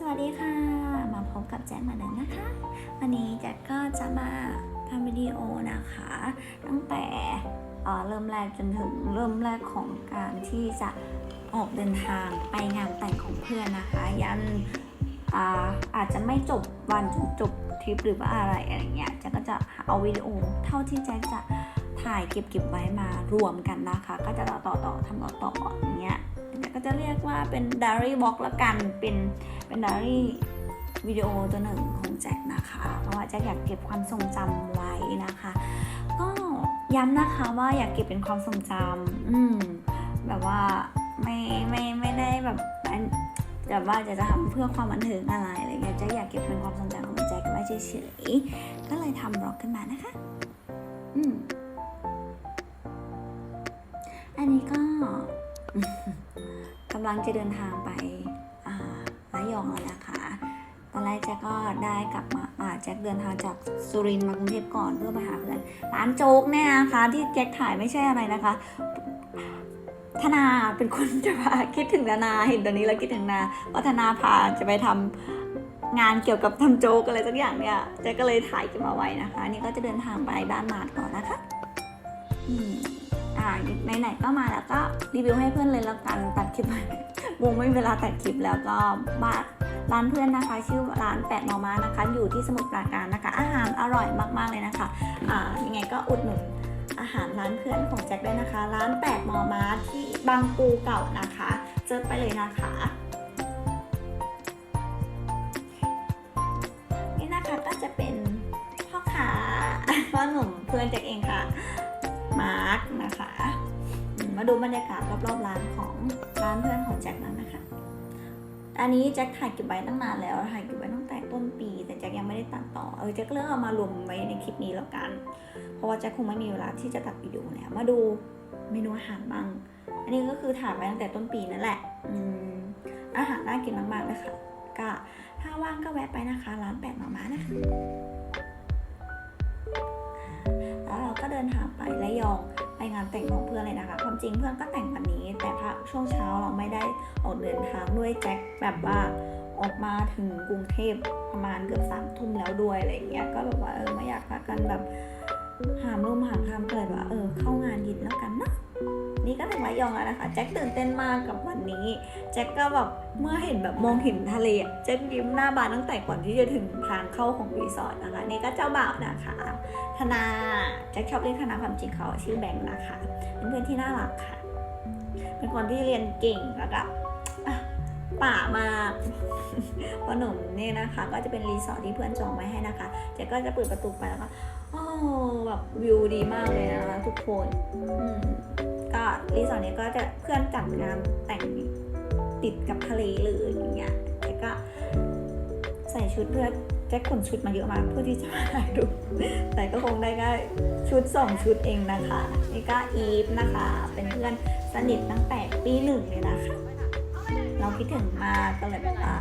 สวัสดีค่ะ มาพบกับแจ็คมาเดิมนะคะ วันนี้แจ็คก็จะมาทำวิดีโอนะคะ ตั้งแต่เเริ่มแรกจนถึงเริ่มแรกของการที่จะออกเดินทางไปงานแต่งของเพื่อนนะคะ ยันอาอาจจะไม่จบวันจบทริปหรือว่าอะไรอะไรเงี้ยแจ็คก็จะเอาวิดีโอเท่าที่แจ็คจะถ่ายเก็บเก็บไว้มารวมกันนะคะ ก็จะต่อต่อต่อทำต่อต่ออย่างเงี้ย ก็จะเรียกว่าเป็น diary box ละกัน เป็นเป็นดารี่วิดีโอตัวหนึ่งของแจ็คนะคะ เพราะว่าแจ็คอยากเก็บความทรงจำไว้นะคะ ก็ย้ำนะคะว่าอยากเก็บเป็นความทรงจำอืมแบบว่าไม่ไม่ไม่ได้แบบแบบว่าจะจะทำเพื่อความบันเทิงอะไรอะไรเงี้ยแจ็คอยากเก็บเป็นความทรงจำของแจ็คไว้เฉยๆก็เลยทำบล็อกขึ้นมานะคะ อืมอันนี้ก็ กำลังจะเดินทางไประยองแล้วนะคะ ตอนแรกแจ็คก็ได้กลับมาแจ็คเดินทางจากสุรินทร์มากรุงเทพก่อนเพื่อไปหาเพื่อนร้านโจ๊กเนี่ยนะคะที่แจ็คถ่ายไม่ใช่อะไรนะคะธนาเป็นคนจะพาคิดถึงธนาเห็นตอนนี้แล้วคิดถึงนาว่าธนาพาจะไปทำงานเกี่ยวกับทำโจ๊กอะไรสักอย่างเนี่ยแจ็คก็เลยถ่ายเก็บมาไว้นะคะ นี่ก็จะเดินทางไปบ้านมาดก่อนนะคะ อืม อ่าไหนๆก็มาแล้วก็รีวิวให้เพื่อนเลยแล้วกันตัดคลิปไว้วงไม่มีเวลาตัดคลิปแล้วก็บ้านร้านเพื่อนนะคะ ชื่อร้านแปดหมอม้านะคะ อยู่ที่สมุทรปราการนะคะ อาหารอร่อยมากๆเลยนะคะอ่ายังไงก็อุดหนุนอาหารร้านเพื่อนของแจ็คได้นะคะ ร้านแปดหมอม้าที่บางปูเก่านะคะเจอไปเลยนะคะนี่นะคะก็จะเป็นพ่อค้าพ่อหนุ่มเพื่อนแจ็คเองค่ะ มาร์กนะคะ มาดูบรรยากาศรอบๆร้านของร้านเพื่อนของแจ็คบ้างนะคะ อันนี้แจ็คถ่ายเก็บไว้ตั้งนานแล้วถ่ายเก็บไว้ตั้งแต่ต้นปี แต่แจ็คยังไม่ได้ตัดต่อ เออแจ็คก็เลยเอามารวมไว้ในคลิปนี้แล้วกัน เพราะว่าแจ็คคงไม่มีเวลาที่จะตัดวิดีโอแล้ว มาดูเมนูอาหารบ้าง อันนี้ก็คือถ่ายไว้ตั้งแต่ต้นปีนั่นแหละ อืม อาหารน่ากินมากๆเลยค่ะก็ถ้าว่างก็แวะไปนะคะ ร้านแปดหมาม้านะคะ ก็เดินทางไประยองไปงานแต่งของเพื่อนเลยนะคะ ความจริงเพื่อนก็แต่งวันนี้ แต่พระช่วงเช้าเราไม่ได้ออกเดินทางด้วยแจ็คแบบว่าออกมาถึงกรุงเทพประมาณเกือบสามทุ่มแล้วด้วยอะไรเงี้ย ก็แบบว่าเออไม่อยากพากันแบบหามลมหามคำเกิดว่าเออเข้างานยินแล้วกันเนาะ นี่ก็ถึงระยองแล้วนะคะ แจ็คตื่นเต้นมากกับวันนี้ แจ็คก็แบบเมื่อเห็นแบบมองเห็นทะเลแจ็คยิ้มหน้าบานตั้งแต่ก่อนที่จะถึงทางเข้าของรีสอร์ทนะคะ นี่ก็เจ้าบ่าวนะคะ ธนา แจ็คชอบเรียกธนาความจริงเขาชื่อแบงค์นะคะ เป็นเพื่อนที่น่ารักค่ะ เป็นคนที่เรียนเก่งแล้วก็ป่ามากพอหนุ่มเนี่ยนะคะ ก็จะเป็นรีสอร์ทที่เพื่อนจองไว้ให้นะคะแจ็คก็จะเปิดประตูไปแล้วก็โอ้แบบวิวดีมากเลยนะคะทุกคน อืม รีสอร์ทนี้ก็จะเพื่อนจัดงานแต่งติดกับทะเลเลยอย่างเงี้ยแจ็คก็ใส่ชุดเพื่อแจ็คขนชุดมาเยอะมากเพื่อที่จะมาถ่ายรูปแต่ก็คงได้แค่ชุดสองชุดเองนะคะนี่ก็อีฟนะคะ เป็นเพื่อนสนิทตั้งแต่ปีหนึ่งเลยนะคะ เราคิดถึงมาก็เลยแบบว่า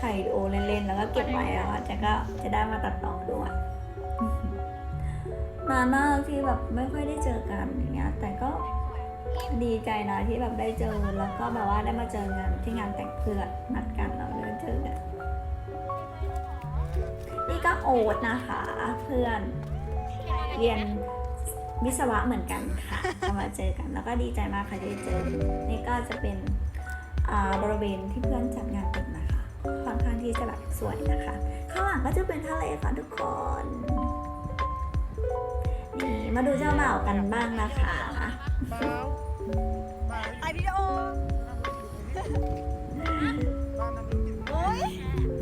ถ่ายวิดีโอเล่นๆ แล้วก็เก็บไว้แล้วอะจะก็จะได้มาตัดต่อด้วยนานมากที่แบบไม่ค่อยได้เจอกันอย่างเงี้ยแต่ก็ ดีใจนะที่แบบได้เจอแล้วก็แบบว่าได้มาเจองานที่งานแต่งเพื่อนนัดกันเราได้เจอกันนี่ก็โอ๊ตนะคะเพื่อนเรียนวิศวะเหมือนกันค่ะมาเจอกัน แล้วก็ดีใจมากค่ะที่ได้เจอ นี่ก็จะเป็นอ่าบริเวณที่เพื่อนจัดงานแต่งนะคะ ค่อนข้างที่จะแบบสวยนะคะ ข้างหลังก็จะเป็นทะเลค่ะทุกคน นี่มาดูเจ้าบ่าวกันบ้างนะคะ ถ่ายวิดีโอโอ้ย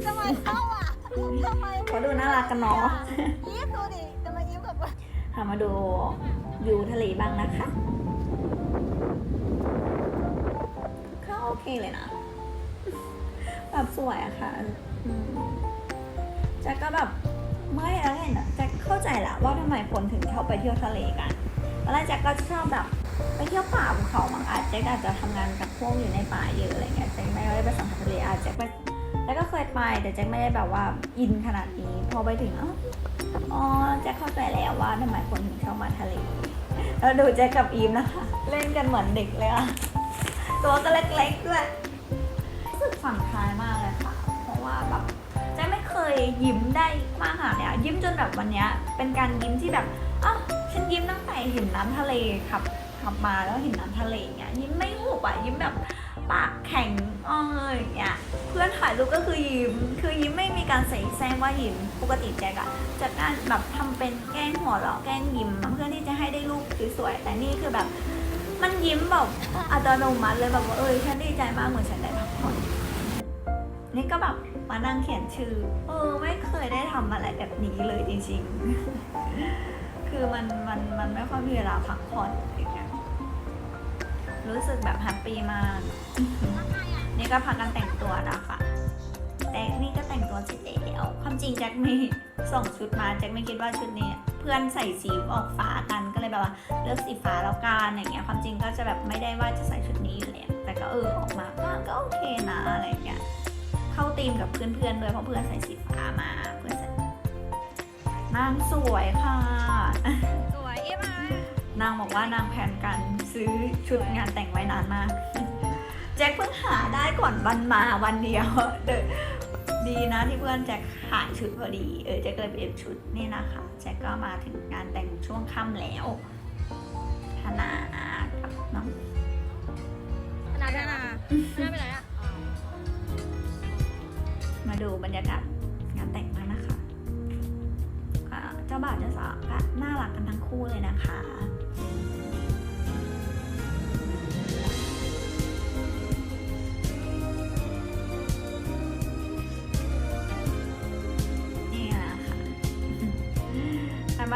ทำไมเข้าอะทำไมเขาดูน่ารักกันเนาะยิ้มดูดิจะมายิ้มกับค่ะมาดูวิวทะเลบ้างนะคะก็โอเคเลยนะ แบบสวยอะค่ะอืมแจ็คก็แบบไม่แล้วเห็นอะแจ็คเข้าใจละว่าทำไมคนถึงชอบไปเที่ยวทะเลกันตอนแรกแจ็คก็ชอบแบบ ไปเที่ยวป่าภูเขาบางอาจแจ็คอาจจะทำงานกับพวกอยู่ในป่าเยอะอะไรเงี้ยแจ็คไม่ได้ไปสัมผัสทะเลอาจแจ็คไปแจ็คก็เคยไปแต่แจ็คไม่ได้แบบว่าอินขนาดนี้พอไปถึงอ๋อแจ็คเข้าใจแล้วว่าทำไมคนถึงชอบมาทะเลแล้วดูแจ็คกับอีมนะคะ เล่นกันเหมือนเด็กเลยอะตัวก็เล็กๆด้วยรู้สึกผ่อนคลายมากเลยค่ะ เพราะว่าแบบแจ็คไม่เคยยิ้มได้มากขนาดเนี้ยยิ้มจนแบบวันเนี้ยเป็นการยิ้มที่แบบอ้าวฉันยิ้มตั้งแต่เห็นน้ำทะเลขับ ขับมาแล้วเห็นน้ำทะเลอย่างเงี้ยยิ้มไม่หุบอะยิ้มแบบปากแข็งอ้ออย่างเงี้ยเพื่อนถ่ายรูปก็คือยิ้ม คือยิ้มไม่มีการใส่แซงว่ายิ้มปกติแจ๊กอะจะการแบบทำเป็นแกล้งหัวเราะแกล้งยิ้มเพื่อที่จะให้ได้รูปสวยๆแต่นี่คือแบบมันยิ้มแบบอัตโนมัติเลยแบบว่าเออฉันดีใจมากเหมือนฉันได้พักผ่อนนี่ก็แบบมานั่งเขียนชื่อ เออไม่เคยได้ทำอะไรแบบนี้เลยจริงๆ คือมันมันมันไม่ค่อยมีเวลาพักผ่อนอย่างเงี้ย รู้สึกแบบแฮปปี้มาก นี่ก็พักกันแต่งตัวนะคะแต่นี่ก็แต่งตัวเสร็จแล้วความจริงแจ็คมีส่งชุดมาแจ็คไม่คิดว่าชุดนี้ เพื่อนใส่สีออกฟ้ากันก็เลยแบบว่าเลือกสีฟ้าแล้วกันอย่างเงี้ยความจริงก็จะแบบไม่ได้ว่าจะใส่ชุดนี้อยู่แล้วแต่ก็เออออกมาก็ก็โอเคนะอะไรอย่างเงี้ยเข้าธีมกับเพื่อนๆด้วยเพราะเพื่อนใส่สีฟ้ามาเพื่อนใส่นางสวยค่ะ นางบอกว่านางแผนการซื้อชุดงานแต่งไว้นานมาก แจ็คเพิ่งหาได้ก่อนวันมาวันเดียวเดอดีนะที่เพื่อนแจ็คหาชุดพอดี เออแจ็คก็เลยไปเอฟชุดนี่นะคะ แจ็คก็มาถึงงานแต่งช่วงค่ำแล้วธนากับน้องขนาดนั้นอะขนาดไปไหนอะมาดูบรรยากาศงานแต่งมากนะคะก็เจ้าบ่าวเจ้าสาวก็น่ารักกันทั้งคู่เลยนะคะ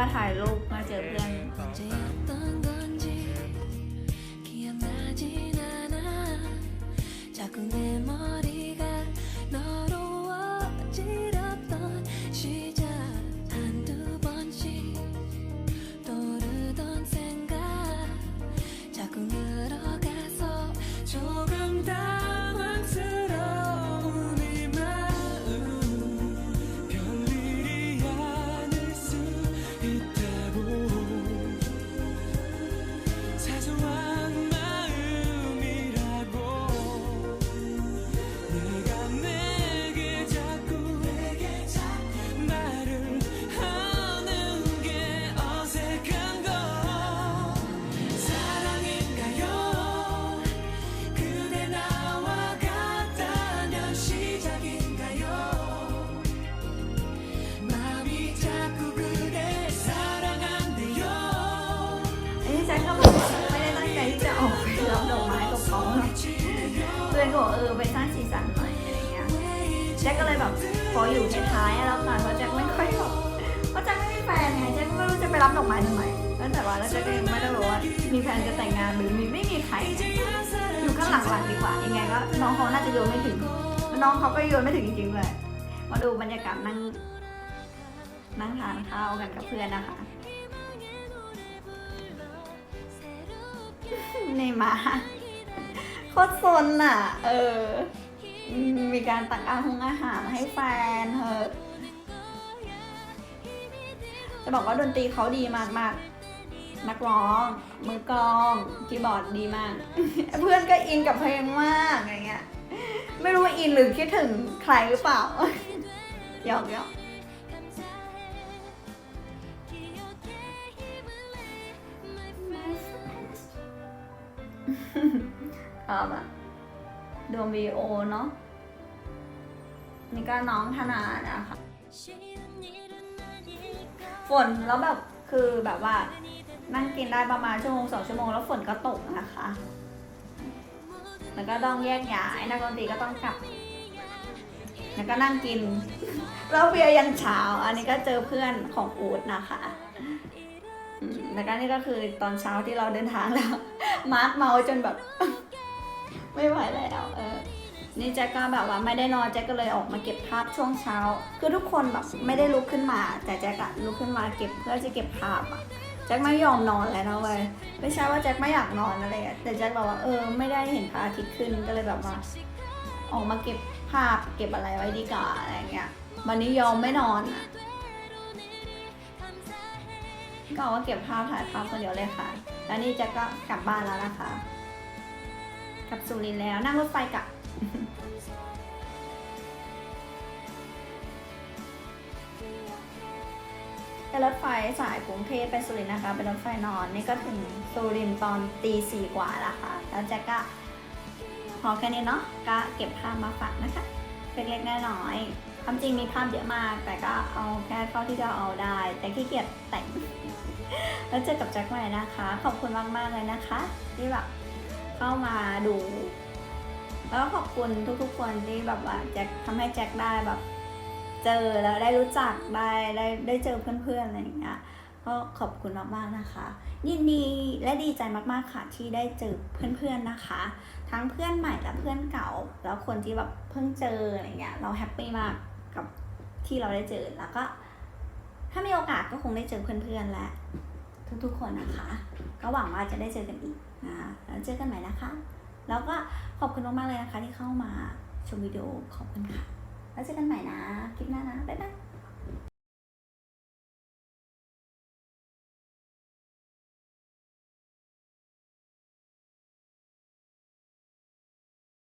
ให้มาถ่ายรูปมาเจอเพื่อน 언제였던 건지 기억나진 않아 자꾸 내 แจ็คก็เลยแบบขออยู่ท้ายๆแล้วกันเพราะแจ็คไม่ค่อยแบบเพราะแจ็คไม่มีแฟนไงแจ็คก็ไม่รู้จะไปรับดอกไม้ทำไมตั้งแต่ว่าแล้วแจ็คก็ยังไม่ได้รู้ว่ามีแฟนจะแต่งงานหรือมีไม่มีใคร อยู่ข้างหลังๆดีกว่ายังไงก็น้องเขาน่าจะโยนไม่ถึงน้องเขาก็โยนไม่ถึงจริงๆเลย มาดูบรรยากาศนั่งนั่งทานข้าวกันกับเพื่อนนะคะนี่มาโคตรซนอะ เออ มีการตักอาหงอาหารให้แฟนเธอจะบอกว่าดนตรีเขาดีมากมากนักร้อง มือกลองคีย์บอร์ดดีมาก เพื่อนก็อินกับเพลงมากอะไรเงี้ย ไม่รู้ว่าอินหรือคิดถึงใครหรือเปล่าหยอกหยอกเอาแบบ ดวงวีโอเนาะนี่ก็น้องธนานะคะฝนแล้วแบบคือแบบว่านั่งกินได้ประมาณชั่วโมงสองชั่วโมงแล้วฝนก็ตกนะคะ แล้วก็ต้องแยกย้ายนักดนตรีก็ต้องกลับ แล้วก็นั่งกินแล้วเบียยันเช้า อันนี้ก็เจอเพื่อนของอูดนะคะ แล้วก็นี่ก็คือตอนเช้าที่เราเดินทางแล้ว มาร์คเมาจนแบบ ไม่ไหวแล้วเออนี่แจ็คก็แบบว่าไม่ได้นอนแจ็คก็เลยออกมาเก็บภาพช่วงเช้า คือทุกคนแบบไม่ได้ลุกขึ้นมา แต่แจ็คอะลุกขึ้นมาเก็บเพื่อจะเก็บภาพอะแจ็คไม่ยอมนอนแล้วนะเว้ยไม่ใช่ว่าแจ็คไม่อยากนอนอะไรอะแต่แจ็คแบบว่าเออไม่ได้เห็นพระอาทิตย์ขึ้นก็เลยแบบว่าออกมาเก็บภาพเก็บอะไรไว้ดีกว่าอะไรเงี้ยวันนี้ยอมไม่นอนอะก็เอาว่าเก็บภาพถ่ายภาพคนเดียวเลยค่ะ แล้วนี่แจ็คก็กลับบ้านแล้วนะคะ กับสุรินทร์แล้วนั่งรถไฟกลับเป็นรถไฟสายกรุงเทพไปสุรินทร์นะคะ เป็นรถไฟนอนนี่ก็ถึงสุรินทร์ตอนตีสี่กว่าแล้วค่ะ แล้วแจ็คก็พอแค่นี้เนาะก็เก็บภาพมาฝากนะคะเล็กๆน้อยๆความจริงมีภาพเยอะมาก แต่ก็เอาแค่เท่าที่จะเอาได้ แต่ขี้เกียจแต่ง แล้วเจอกับแจ็คใหม่นะคะ ขอบคุณมากๆเลยนะคะที่แบบ เข้ามาดูแล้วขอบคุณทุกๆคนที่แบบว่าแจ็คทำให้แจ็คได้แบบ เจอแล้วได้รู้จักได้ได้ได้เจอเพื่อนๆอะไรอย่างเงี้ยก็ขอบคุณมากๆนะคะ ยินดีและดีใจมากๆค่ะที่ได้เจอเพื่อนๆนะคะ ทั้งเพื่อนใหม่และเพื่อนเก่า แล้วคนที่แบบเพิ่งเจออะไรเงี้ยเราแฮปปี้มากกับที่เราได้เจอแล้วก็ ถ้ามีโอกาสก็คงได้เจอเพื่อนๆและทุกๆคนนะคะ ก็หวังว่าจะได้เจอกันอีกนะคะแล้วเจอกันใหม่นะคะ แล้วก็ขอบคุณมากๆเลยนะคะที่เข้ามาชมวิดีโอขอบคุณค่ะ แล้วเจอกันใหม่นะ คลิปหน้านะ บ๊ายบาย